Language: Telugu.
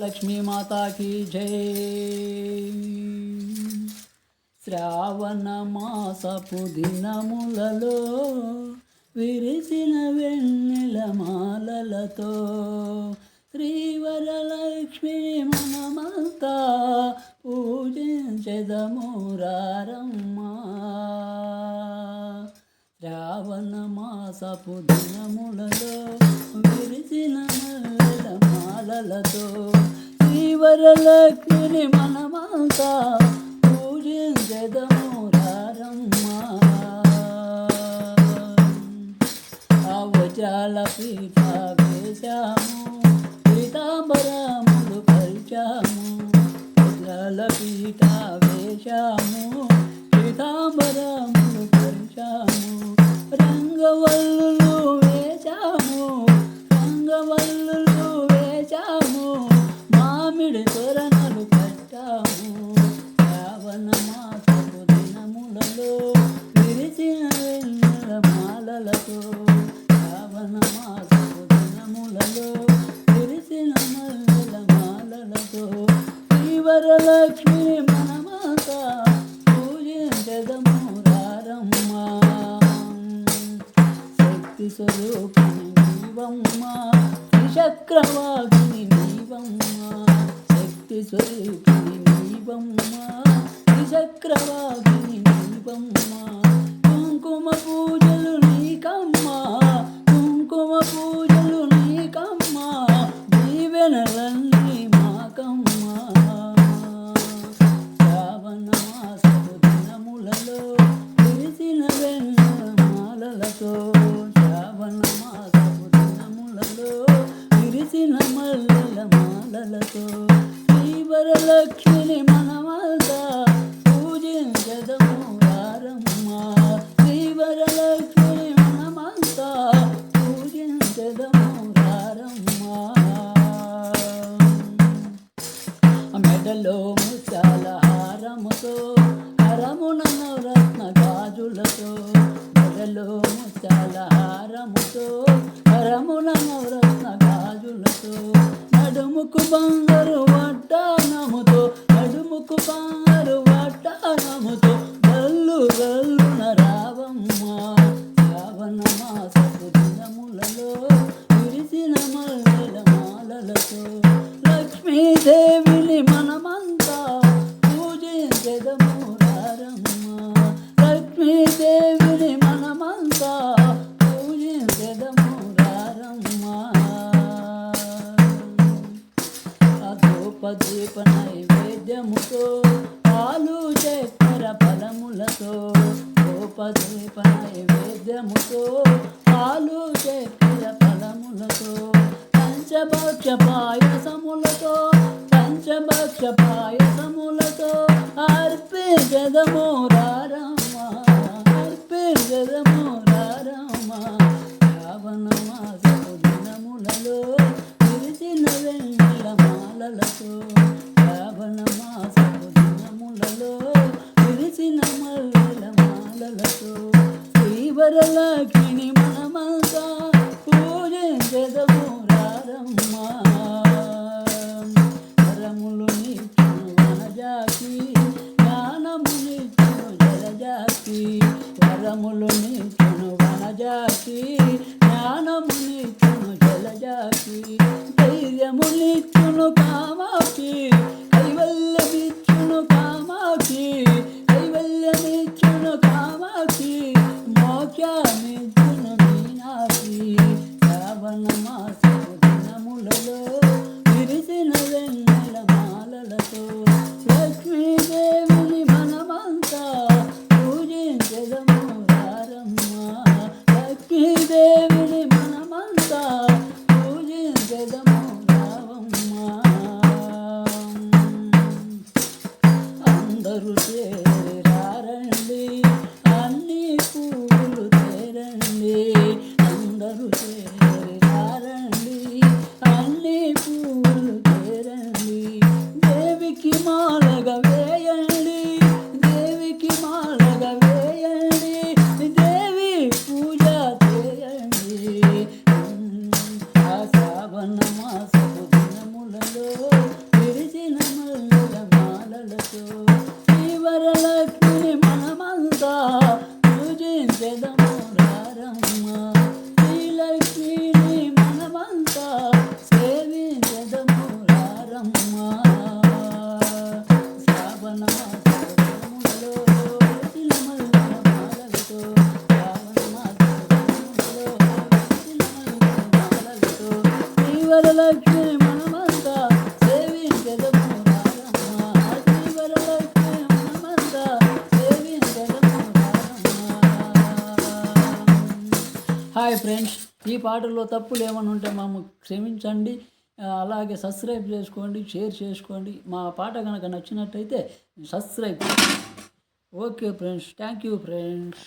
లక్ష్మీ మాతాకి జై. శ్రావణ మాసపు దినములలో విరిసిన వెన్నెల మాలలతో శ్రీవరలక్ష్మిని మనమంతా పూజించెదము రారమ్మా. శ్రావణ మాసపు దినములలో విరిసిన అలలతో మాలలతో శ్రీవరలక్ష్మిని మనమంతా పూజించదము రారమ్మా. ఆ పీఠ వేశాము పీతాంబరములు పరిచాము జల పీఠ వేశాము పీతాంబరములు పరిచాము రంగవల్లులు మాలలతో శ్రావణ మాసపు దినములలో విరిసిన మల్లెల మాలలతో శ్రీవరలక్ష్మి మనమాత పూజించదము రారమ్మ శక్తి స్వరూపిణి నీవమ్మ త్రిచక్రవాగిని నీవమ్మ శక్తి స్వరూపిణి నీవమ్మ త్రిచక్రవాగిని నీవమ్మ. కుంకుమ పూజలు నీకమ్మా కుంకుమ పూజలు నీకమ్మా దీవెనలన్నీ మాకమ్మా. శ్రావణ మాసపు దినములలో విరిసిన వెన్నెల మాలలతో శ్రావణ మాసపు దినములలో విరిసిన మల్లెల మాలలతో శ్రీవరలక్ష్మిని మన మెడలో ముత్యాల హారముతో హరమున రత్న గాజులతో మెడలో ముత్యాల హారముతో హరమున రత్న గాజులతో నడుముకు బంగారు వడ్డానముతో నడుముకు బంగారు వడ్డానముతో గల్లు గల్లున అధోపదీప నైవేద్యముతో పాలు చక్కెర ఫలములతో గోపదీప నైవేద్యముతో పాలు చక్కెర ఫలములతో పంచభక్ష పాయసములతో పంచభక్ష పాయసములతో అర్పించదము మాలలతో శ్రావణ మాసపు దినములలో విరిసిన మల్లెల మాలలతో శ్రీవరలక్ష్మిని మనమంతా పూజించదము రారమ్మా వరములు నీచును వనజాకి జ్ఞానము నీచును జలజాకి వరములు నీచును వనజాకి జ్ఞానము నీచును జలజాకి ధైర్యము నీచును కామాకి కైవల్యమిచ్చును ఫ్రెండ్స్ ఈ పాటల్లో తప్పులు ఏమైనా ఉంటే మాము క్షమించండి అలాగే సబ్స్క్రైబ్ చేసుకోండి షేర్ చేసుకోండి. మా పాట కనుక నచ్చినట్టయితే subscribe okay friends thank you friends